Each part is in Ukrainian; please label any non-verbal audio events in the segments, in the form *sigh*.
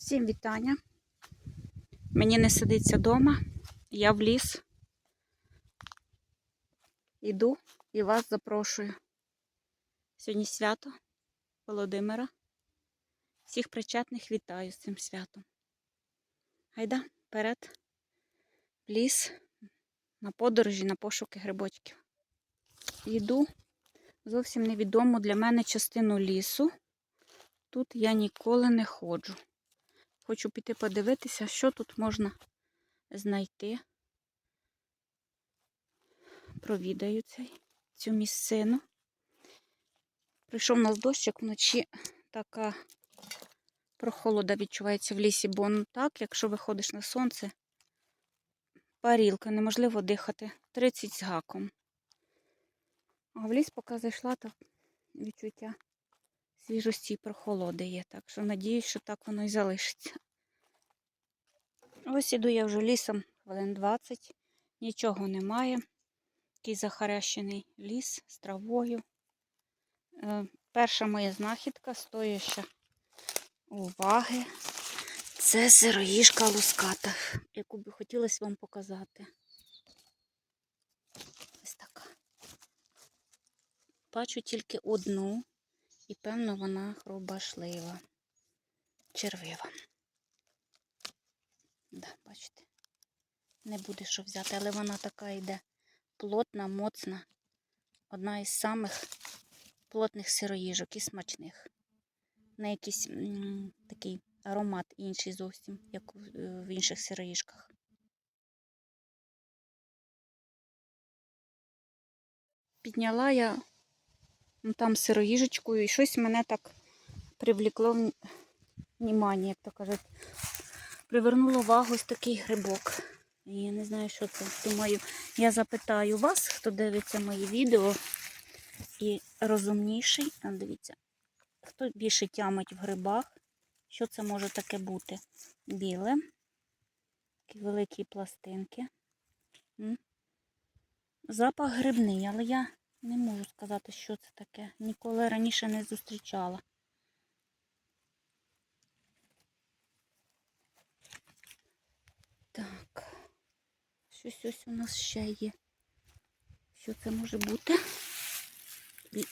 Всім вітання. Мені не сидиться вдома. Я в ліс. Іду і вас запрошую. Сьогодні свято Володимира. Всіх причетних вітаю з цим святом. Гайда вперед, в ліс, на подорожі, на пошуки грибочків. Йду зовсім невідому для мене частину лісу. Тут я ніколи не ходжу. Хочу піти подивитися, що тут можна знайти. Провідаю цей, цю місцину. Прийшов у нас дощик вночі, така прохолода відчувається в лісі, бо ну так, якщо виходиш на сонце, парілка, неможливо дихати. 30 з гаком. А в ліс, поки зайшла, то відчуття свіжості і прохолоди є. Так що надіюсь, що так воно і залишиться. Ось іду я вже лісом хвилин 20, нічого немає. Такий захарящений ліс з травою. Е, перша моя знахідка стоїща уваги. Це сироїжка луската, яку би хотілося вам показати. Ось така. Бачу тільки одну. І, певно, вона хробашлива, червива. Да, бачите, не буде що взяти, але вона така йде плотна, моцна. Одна із самих плотних сироїжок і смачних. На якийсь м, такий аромат інший зовсім, як в, в інших сироїжках. Підняла я ну, там сироїжечкою, і щось мене так привлекло внимання, як то кажуть. Привернуло увагу ось такий грибок. Я не знаю, що це. Думаю, я запитаю вас, хто дивиться мої відео і розумніший. Дивіться, хто більше тямить в грибах, що це може таке бути? Біле, такі великі пластинки. Запах грибний, але я не можу сказати, що це таке. Ніколи раніше не зустрічала. Так. Щось ось у нас ще є. Що це може бути?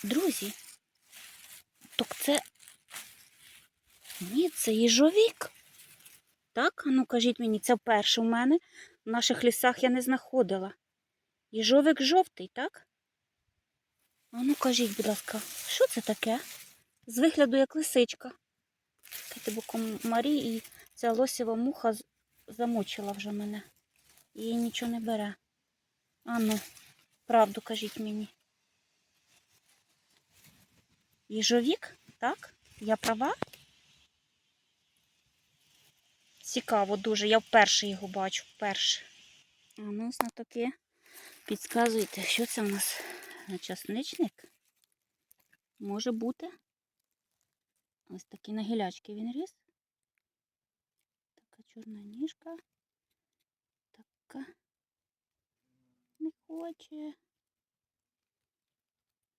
Друзі, так це. Ні, це їжовік. Так, ну кажіть мені, це вперше в мене. В наших лісах я не знаходила. Їжовик жовтий, так? А ну кажіть, будь ласка, що це таке? З вигляду як лисичка. Таке боком Марі і ця лосєва муха замучила вже мене. Її нічого не бере. А ну, правду кажіть мені. Їжовік, так? Я права? Цікаво дуже. Я вперше його бачу, вперше. А ну, знатоки, підказуйте, що це в нас? Часничник? Може бути. Ось такі на гілячки він ріс. Така чорна ніжка. Така. Не хоче.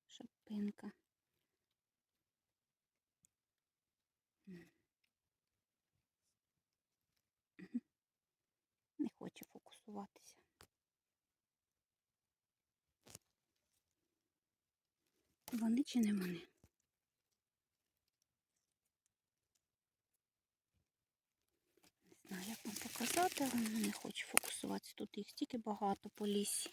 Шапинка. Не хоче фокусуватися. Вони чи не вони? Не знаю, як вам показати, але не хочу фокусуватися. Тут їх стільки багато по лісі.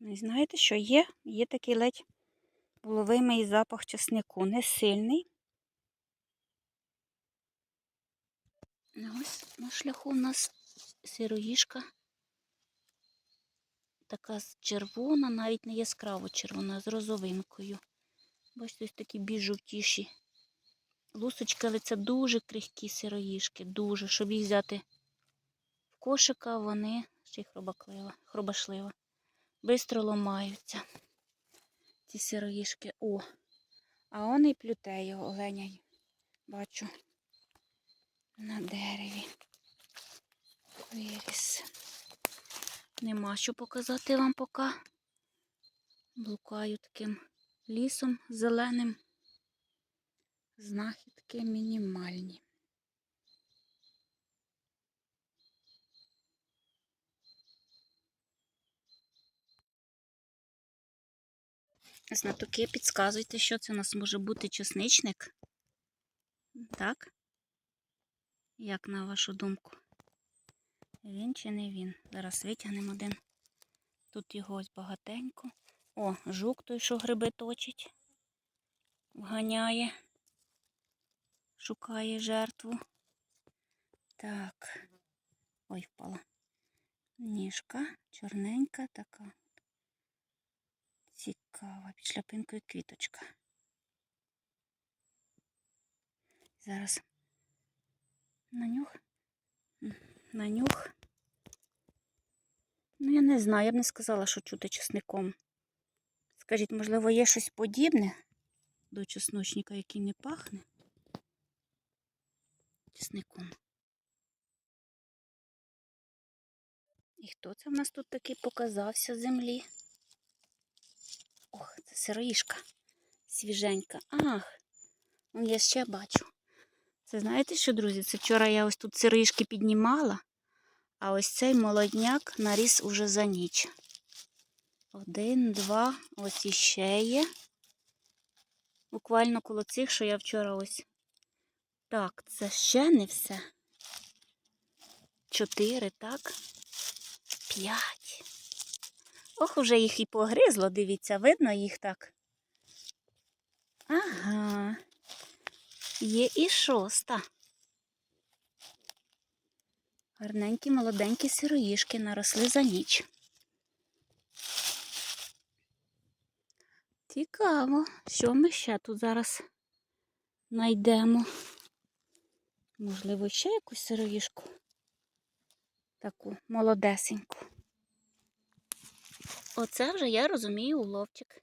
Ну, і знаєте, що є? Є такий ледь вловимий запах чеснику. Не сильний. Ось на шляху у нас сироїжка. Така червона, навіть не яскраво червона, з розовинкою. Бачите, ось такі більш жовтіші лусочки, але це дуже крихкі сироїжки, дуже. Щоб їх взяти в кошика, вони ще й хробаклива, хробашлива. Бистро ломаються. Ці сироїжки. О! А он і плюте його оленя. Бачу. На дереві. Виріс. Нема що показати вам поки. Блукаю таким лісом зеленим. Знахідки мінімальні. Знатоки, підказуйте, що це у нас може бути чесничник. Так? Як на вашу думку? Він чи не він? Зараз витягнемо один. Тут його ось багатенько. О, жук той, що гриби точить. Вганяє. Шукає жертву. Так. Ой, впала. Ніжка чорненька така. Цікава. Під шляпинкою квіточка. Зараз на нюх. На нюх. Ну, я не знаю, я б не сказала, що чути чесником. Скажіть, можливо, є щось подібне до чесночника, який не пахне? Чесником. І хто це в нас тут такий показався землі? Ох, це сироїшка. Свіженька. Ах, он я ще бачу. Це знаєте що, друзі? Це вчора я ось тут сироїшки піднімала, а ось цей молодняк наріс уже за ніч. Один, два, ось іще є. Буквально коло цих, що я вчора ось. Так, це ще не все. Чотири, так? П'ять. Ох, уже їх і погризло, дивіться, видно їх так. Ага. Є і шоста. Гарненькі, молоденькі сироїшки наросли за ніч. Цікаво, що ми ще тут зараз знайдемо. Можливо, ще якусь сироїшку. Таку молодесеньку. Оце вже я розумію уловчик.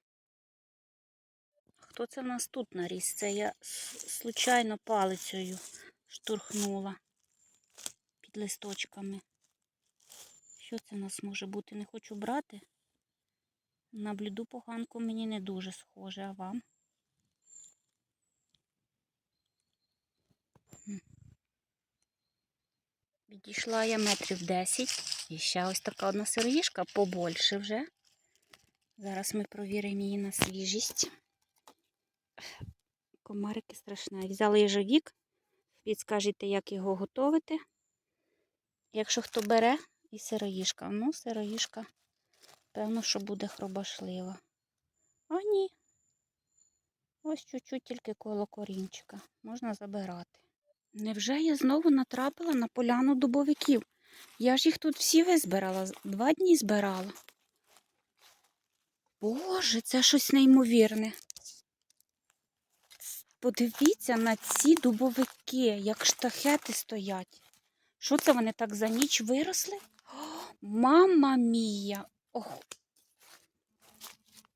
Хто це в нас тут наріс? Це я случайно палицею штурхнула під листочками. Що це в нас може бути? Не хочу брати. На бліду поганку мені не дуже схоже, а вам? Відійшла я метрів 10. І ще ось така одна сироїшка побольше вже. Зараз ми провіримо її на свіжість. Комарики страшні. Взяли їжовік. Підскажете, як його готувати. Якщо хто бере, і сироїшка. Ну, сироїшка, певно, що буде хробашлива. А ні. Ось чуть-чуть тільки коло корінчика. Можна забирати. Невже я знову натрапила на поляну дубовиків? Я ж їх тут всі визбирала, два дні збирала. Боже, це щось неймовірне. Подивіться на ці дубовики, як штахети стоять. Що це вони так за ніч виросли? Мама мія! Ох.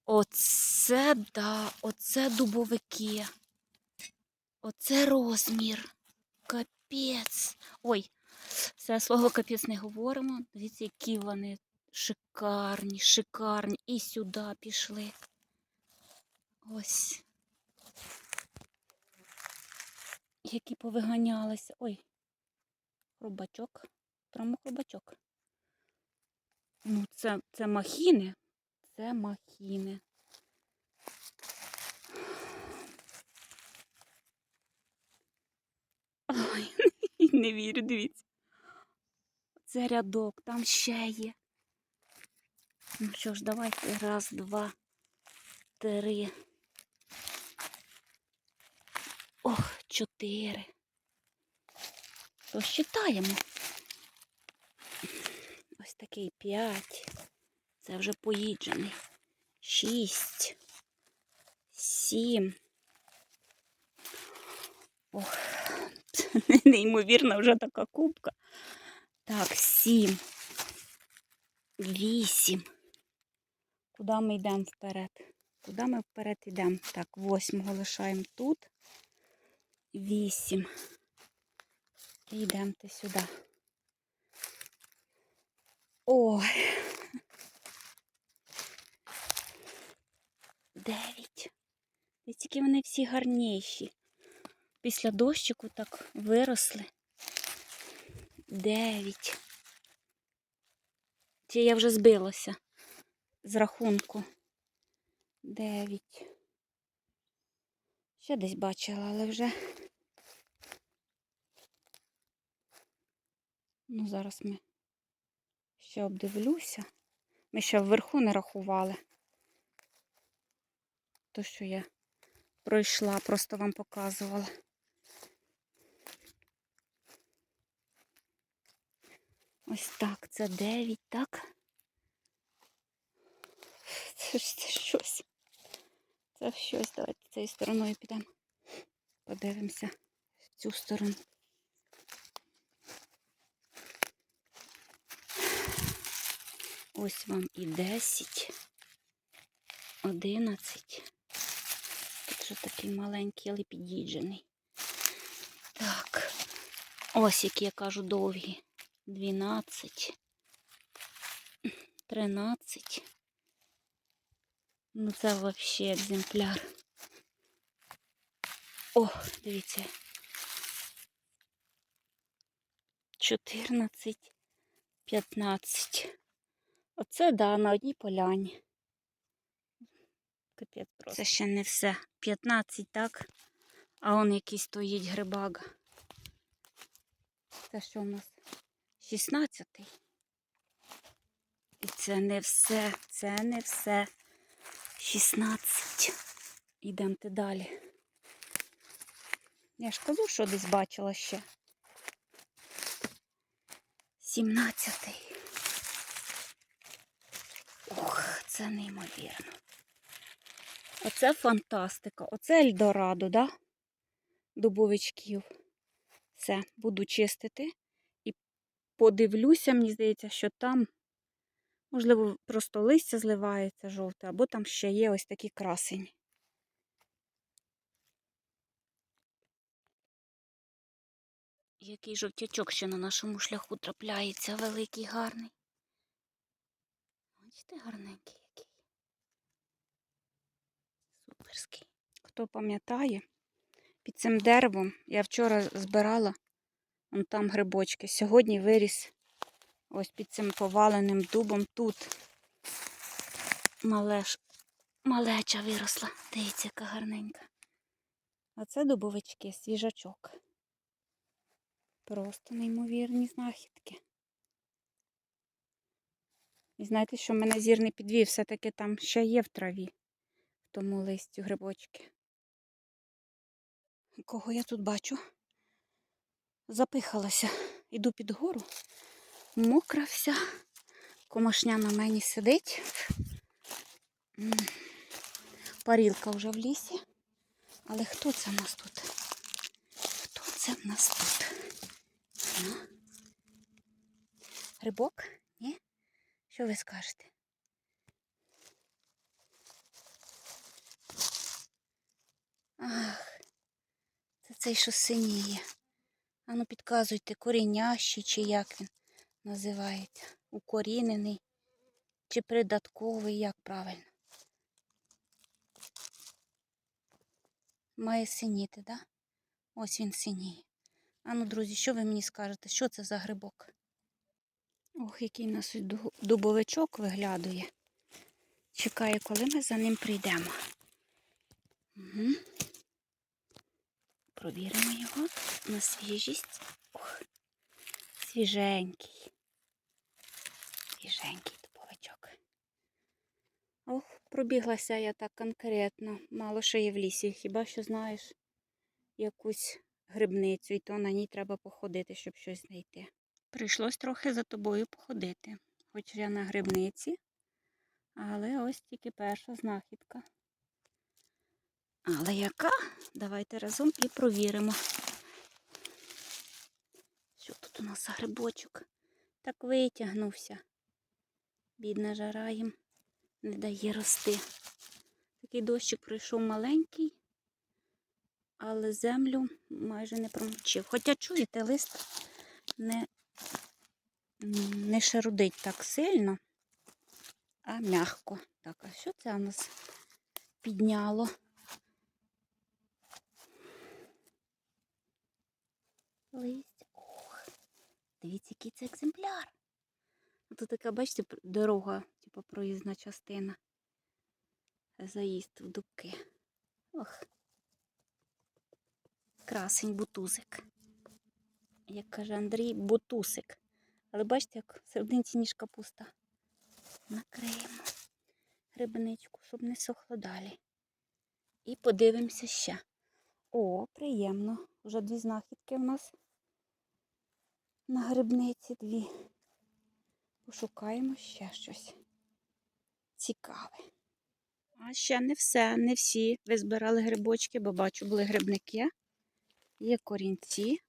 Оце да, оце дубовики. Оце розмір. Капець. Ой, це слово капець не говоримо. Дивіться, які вони шикарні, шикарні. І сюди пішли. Ось. Які повиганялися. Ой, хробачок. Прямо хробачок. Ну, це, це махіни. Це махіни. Ой, *laughs* не вірю, дивіться. Це рядок, там ще є. Ну що ж, давайте раз, два, три. Ох, чотири. Посчитаємо. Такий п'ять. Це вже поїджений. Шість. Сім. Ох, це неймовірна вже така кубка. Так, сім. Вісім. Куди ми йдемо вперед? Куди ми вперед йдемо? Так, восьмого лишаємо тут. Вісім. І йдемо сюди. Ой. Дев'ять. І тільки вони всі гарніші. Після дощику так виросли. Дев'ять. Чи я вже збилася з рахунку. Дев'ять. Ще десь бачила, але вже. Ну, зараз ми ще обдивлюся. Ми ще вверху не рахували. То, що я пройшла, просто вам показувала. Ось так, це 9, так? Це ж це щось. Це щось. Давайте цією стороною підемо. Подивимося в цю сторону. Ось вам і 10, 11. Тут вже такий маленький, але під'їджений. Так. Ось які я кажу довгі. 12, 13. Ну це взагалі екземпляр. О, дивіться. 14, 15. Оце, да, на одній поляні. Капець просто. Це ще не все. 15, так? А он який стоїть грибага. Це що у нас? 16. І це не все, це не все. 16. Ідемте далі. Я ж кажу, що десь бачила ще. 17. Ох, це неймовірно. Оце фантастика. Оце Ельдорадо, да? Дубовичків. Все, буду чистити. І подивлюся, мені здається, що там, можливо, просто листя зливається жовте, або там ще є ось такі красені. Який жовтячок ще на нашому шляху трапляється, великий, гарний. Бачите, гарненький який. Суперський. Хто пам'ятає, під цим деревом я вчора збирала вон там грибочки. Сьогодні виріс ось під цим поваленим дубом тут. Малеш, малеча виросла. Дивіться, яка гарненька. А це дубовички, свіжачок. Просто неймовірні знахідки. І знаєте, що мене зір не підвів, все-таки там ще є в траві, в тому листі грибочки. Кого я тут бачу? Запихалася. Іду під гору, мокра вся, комашня на мені сидить. Парілка вже в лісі. Але хто це в нас тут? Хто це в нас тут? Ну? Що ви скажете? Ах, це цей, що синіє. Ану підказуйте, корінящий чи як він називається. Укорінений чи придатковий, як правильно. Має синіти, да? Ось він синіє. Ану, друзі, що ви мені скажете? Що це за грибок? Ох, який нас дубовичок виглядує. Чекаю, коли ми за ним прийдемо. Угу. Провіримо його на свіжість. Ох, свіженький. Свіженький дубовичок. Ох, пробіглася я так конкретно. Мало що є в лісі. Хіба що знаєш якусь грибницю, і то на ній треба походити, щоб щось знайти. Прийшлось трохи за тобою походити. Хоч я на грибниці, але ось тільки перша знахідка. Але яка? Давайте разом і провіримо. Що тут у нас за грибочок? Так витягнувся. Бідна жара їм не дає рости. Такий дощик пройшов маленький, але землю майже не промочив. Хоча, чуєте, лист не, не шарудить так сильно, а м'ягко. Так, а що це у нас підняло? Листь. Ох, дивіться, який це екземпляр. Ну, тут така, бачите, дорога, типу проїзна частина. Заїзд в дубки. Ох. Красень бутузик. Як каже Андрій, бутусик. Але бачите, як серединці ніжка пуста. Накриємо грибничку, щоб не сохло далі. І подивимося ще. О, приємно. Вже дві знахідки в нас на грибниці дві. Пошукаємо ще щось цікаве. А ще не все, не всі. Ви збирали грибочки, бо бачу, були грибники. Є корінці.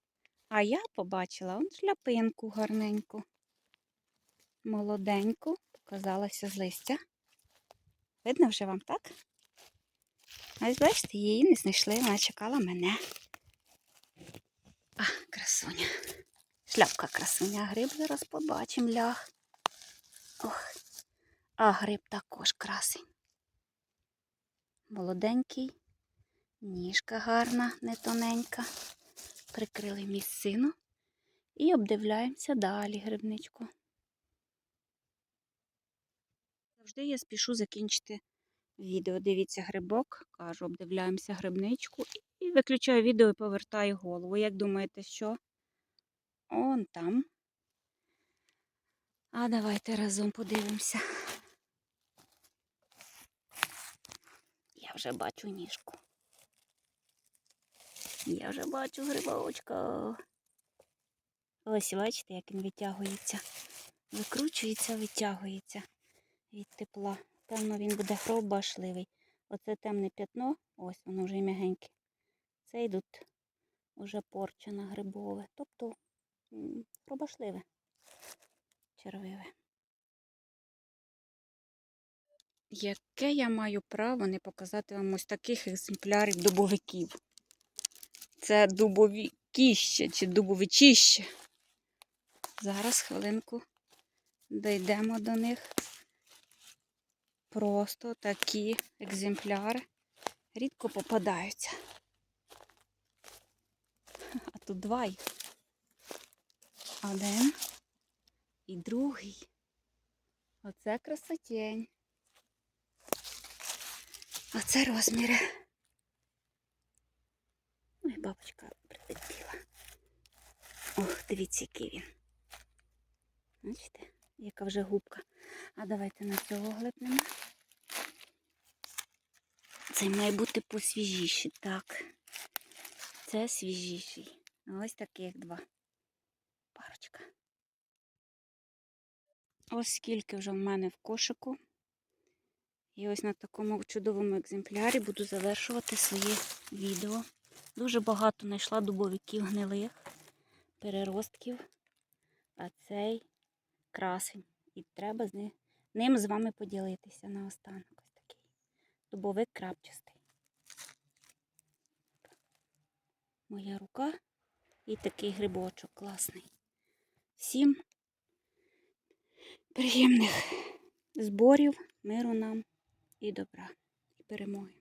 А я побачила он шляпинку гарненьку. Молоденьку, показалася з листя. Видно вже вам, так? Ось бачите, її не знайшли, вона чекала мене. А, красуня. Шляпка красуня, гриб зараз побачимо лях. Ох, а гриб також красень. Молоденький, ніжка гарна, не тоненька. Прикрили місцину і обдивляємося далі грибничку. Завжди я спішу закінчити відео. Дивіться грибок, кажу, обдивляємося грибничку і виключаю відео і повертаю голову. Як думаєте, що? Он там. А давайте разом подивимося. Я вже бачу ніжку. Я вже бачу грибочка. Ось, бачите, як він витягується. Викручується, витягується від тепла. Певно, він буде хробашливий. Оце темне п'ятно, ось воно вже м'ягеньке. Це йдуть уже порчене грибове. Тобто м, хробашливе, червиве. Яке я маю право не показати вам ось таких екземплярів дубовиків? Це дубові кіще чи дубовичіще. Зараз хвилинку дійдемо до них. Просто такі екземпляри рідко попадаються. А тут два їх. Один і другий. Оце красотень. Оце розміри. Ой, бабочка прилетіла. Ох, дивіться, який він. Бачите, яка вже губка. А давайте на цього глипнемо. Цей має бути посвіжіший. Так. Це свіжіший. Ось таких два. Парочка. Ось скільки вже в мене в кошику. І ось на такому чудовому екземплярі буду завершувати своє відео. Дуже багато знайшла дубовиків гнилих, переростків, а цей красень. І треба з ним, з вами поділитися наостанок. Ось такий дубовик крапчастий. Моя рука і такий грибочок класний. Всім приємних зборів, миру нам і добра, і перемоги.